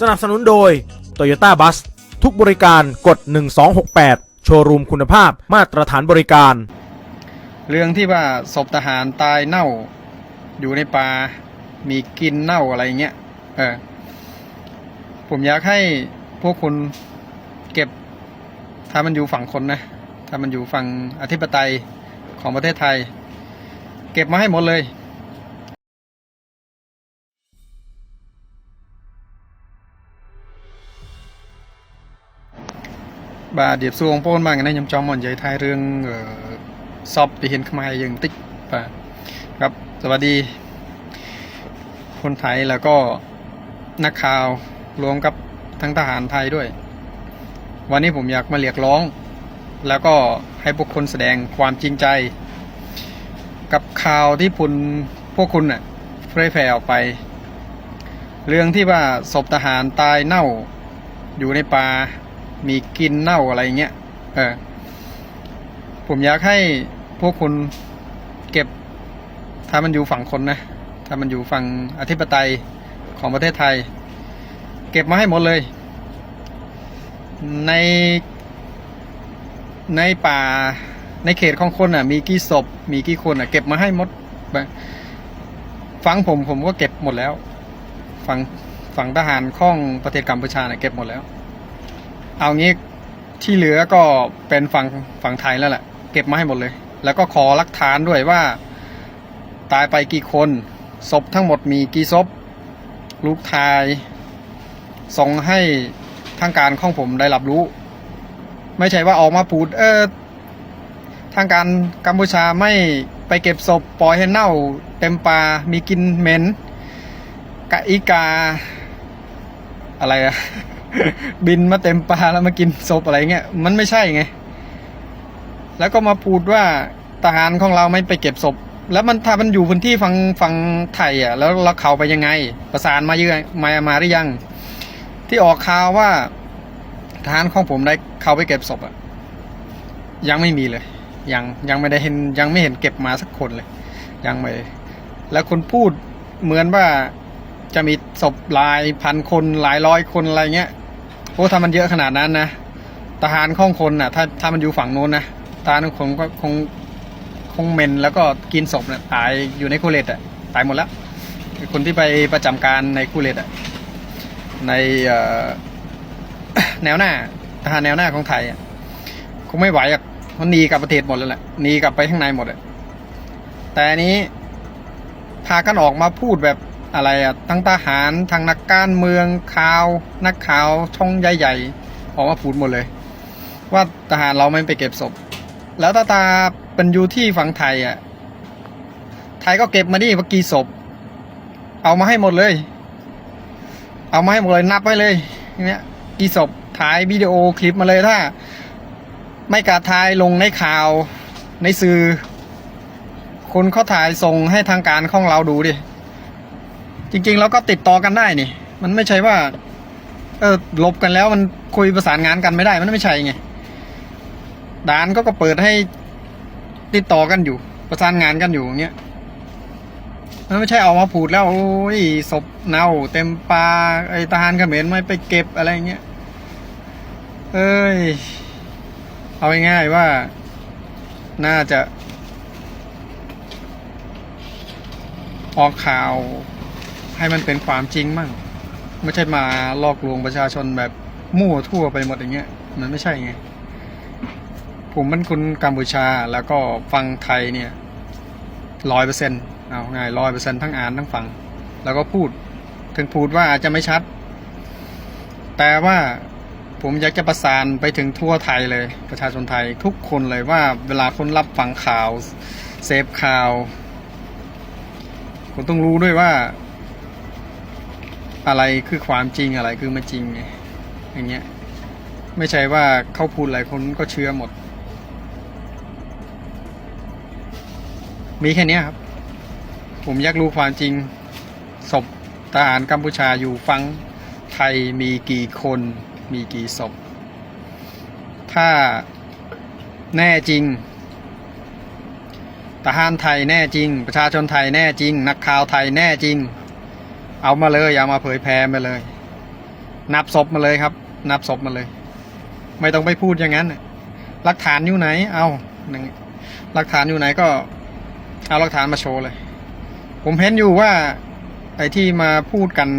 สนับสนุนโดย Toyota Bus ทุกบริการกด 1268 โชว์รูมคุณภาพมาตรฐานบริการ เรื่องที่ว่าศพทหารตายเน่า อยู่ในป่ามีกลินเน่าอะไรเงี้ยเออผมอยากให้พวกคุณเก็บ ถ้ามันอยู่ฝั่งคนนะ ถ้ามันอยู่ฝั่งอธิปไตยของประเทศไทย เก็บมาให้หมดเลย บาเดียบซวงโป้นบ้างนยำจอมหม่อนใหญ่ไทยเรื่องเอ่อซอบที่เห็นขมายยังติ๊กป่ะครับสวัสดี คนไทยแล้วก็นักข่าวรวมกับทั้งทหารไทยด้วย วันนี้ผมอยากมาเรียกร้อง แล้วก็ให้พวกคุณแสดงความจริงใจ กับข่าวที่คุณพวกคุณน่ะเผยแผ่ออกไป เรื่องที่ว่าศพทหารตายเน่าอยู่ในป่า มีกินเน่าอะไรเงี้ยเออผมอยากให้พวกคุณเก็บ ถ้ามันอยู่ฝั่งคนนะ ถ้ามันอยู่ฝั่งอธิปไตยของประเทศไทย เก็บมาให้หมดเลย ในในป่าในเขตของคนอะ มีกี่ศพ มีกี่คนอะ เก็บมาให้หมดฟังผมผมก็เก็บหมดแล้วฝั่งฝั่งทหารข้องประเทศกัมพูชาเนี่ยเก็บหมดแล้ว เอางี้ที่เหลือก็เป็นฝั่งฝั่งไทยแล้วแหละเก็บมาให้หมดเลย แล้วก็ขอหลักฐานด้วยว่า ตายไปกี่คนศพทั้งหมดมีกี่ศพลูกทายส่งให้ทางการของผมได้รับรู้ ไม่ใช่ว่าออกมาพูดเออทางการกัมพูชาไม่ไปเก็บศพปล่อยให้เน่า เต็มป่ามีกินเหม็นกะอีกา อะไรอะ บินมาเต็มปลาแล้วมากินศพอะไรเงี้ยมันไม่ใช่ไง แล้วก็มาพูดว่าทหารของเราไม่ไปเก็บศพ แล้วมันถ้ามันอยู่พื้นที่ฝั่งฝั่งไทยอะ แล้วเราเข้าไปยังไง ประสานมาเยอะมามาหรือยัง ที่ออกข่าวว่าทหารของผมได้เข้าไปเก็บศพอะ ยังไม่มีเลย ยังยังไม่ได้เห็นยังไม่เห็นเก็บมาสักคนเลย ยังไม่ แล้วคนพูดเหมือนว่าจะมีศพหลายพันคนหลายร้อยคนอะไรเงี้ย โอ้ถ้ามันเยอะขนาดนั้นนะทหารข้องคนน่ะ ถ้าถ้ามันอยู่ฝั่งโน้นนะทหารคงก็คงคงเหมนแล้วก็กินศพน่ะตายอยู่ในคูเลตอะตายหมดแล้วคนที่ไปประจำการในคูเลตอะในแนวหน้าทหารแนวหน้าของไทยอะคงไม่ไหวอะมันหนีกลับประเทศหมดแล้วแหละหนีกลับไปข้างในหมดอะแต่อันนี้พากันออกมาพูดแบบ อะไรอะทั้งทหารทางนักการเมืองข่าวนักข่าวช่องใหญ่ๆออกมาพูดหมดเลย ว่าทหารเราไม่ไปเก็บศพ แล้วตาตาเป็นอยู่ที่ฝั่งไทยอะไทยก็เก็บมาดิว่ากี่ศพ เอามาให้หมดเลย เอามาให้หมดเลยนับไว้เลยเนี้ยกี่ศพถ่ายวิดีโอคลิปมาเลยถ้า ไม่กล้าถ่ายลงในข่าวในสื่อคนเขาถ่ายส่งให้ทางการของเราดูดิ จริงๆเราก็ติดต่อกันได้นี่ มันไม่ใช่ว่า เออลบกันแล้วมันคุยประสานงานกันไม่ได้มันไม่ใช่ไงด่านก็ก็เปิดให้ติดต่อกันอยู่ ประสานงานกันอยู่อย่างเงี้ยมันไม่ใช่ออกมาพูดแล้วโอ้ยศพเน่า เต็มปลาไอ้ทหารเขมรไม่ไปเก็บอะไรเงี้ยเอ้ย เอาง่ายๆว่า น่าจะ ออกข่าว ให้มันเป็นความจริงมั่ง ไม่ใช่มาลอกลวงประชาชนแบบมั่วทั่วไปหมดอย่างเงี้ย มันไม่ใช่ไง ผมเป็นคนกัมพูชาแล้วก็ฟังไทยเนี่ยร้อยเปอร์เซ็นต์เอาง่ายร้อยเปอร์เซ็นต์ทั้งอ่านทั้งฟัง แล้วก็พูด ถึงพูดว่าอาจจะไม่ชัด แต่ว่าผมอยากจะประสานไปถึงทั่วไทยเลย ประชาชนไทยทุกคนเลยว่าเวลาคนรับฟังข่าวเสพข่าวคุณต้องรู้ด้วยว่า อะไรคือความจริงอะไรคือไม่จริงไงอย่างเงี้ยไม่ใช่ว่าเขาพูดอะไรคนก็เชื่อหมด มีแค่นี้ครับ ผมอยากรู้ความจริงศพทหารกัมพูชาอยู่ฟังไทยมีกี่คนมีกี่ศพ ถ้าแน่จริงทหารไทยแน่จริง ประชาชนไทยแน่จริง นักข่าวไทยแน่จริง เอามาเลยเอามาเผยแพร่มาเลย นับศพมาเลยครับ นับศพมาเลย ไม่ต้องไปพูดอย่างนั้นหลักฐานอยู่ไหน เอาหนึ่งหลักฐานอยู่ไหนก็เอาหลักฐานมาโชว์เลย ผมเห็นอยู่ว่า ไอ้ที่มาพูดกัน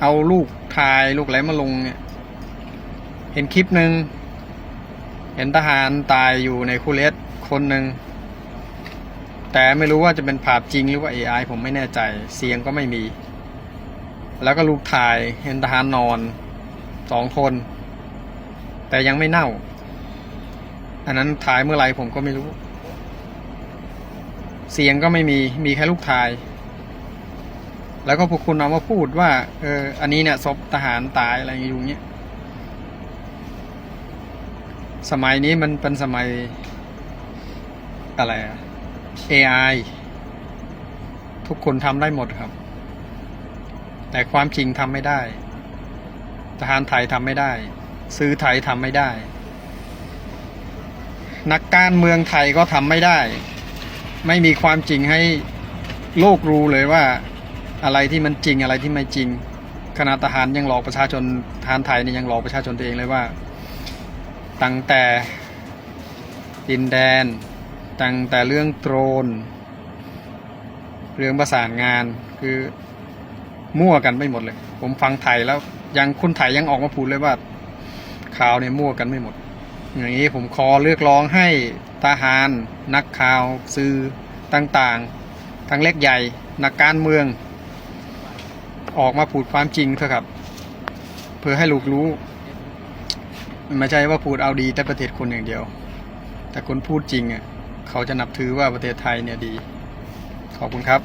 เอาลูกถ่ายลูกอะไรมาลงเนี่ย เห็นคลิปหนึ่งเห็นทหารตายอยู่ในคูเลสคนหนึ่งแต่ไม่รู้ว่าจะเป็นภาพจริงหรือว่า AI ผมไม่แน่ใจ เสียงก็ไม่มี แล้วก็ลูกถ่ายเห็นทหารนอนสองคน แต่ยังไม่เน่า อันนั้นถ่ายเมื่อไรผมก็ไม่รู้ เสียงก็ไม่มีมีแค่ลูกถ่าย แล้วก็พวกคุณเอามาพูดว่า เออ อันนี้เนี่ยศพทหารตายอะไรอยู่เงี้ยสมัยนี้มันเป็นสมัยอะไรอะ AI ทุกคนทำได้หมดครับ แต่ความจริงทำไม่ได้ ทหารไทยทำไม่ได้ ซื้อไทยทำไม่ได้ นักการเมืองไทยก็ทำไม่ได้ ไม่มีความจริงให้โลกรู้เลยว่าอะไรที่มันจริงอะไรที่ไม่จริงขณะทหารยังหลอกประชาชนทหารไทยนี่ยังหลอกประชาชนตัวเองเลยว่า ตั้งแต่ดินแดน ตั้งแต่เรื่องโดรน เรื่องประสานงานคือ มั่วกันไม่หมดเลย ผมฟังไทยแล้วยังคนไทยยังออกมาพูดเลยว่าข่าวเนี่ยมั่วกันไม่หมด อย่างนี้ผมขอเรียกร้องให้ทหาร นักข่าวสื่อต่างๆ ทั้งเล็กใหญ่นักการเมือง ออกมาพูดความจริงเถอะครับ เพื่อให้ลูกรู้ไม่ใช่ว่าพูดเอาดีแต่ประเทศคนอย่างเดียว แต่คนพูดจริงอะเขาจะนับถือว่าประเทศไทยเนี่ยดี ขอบคุณครับ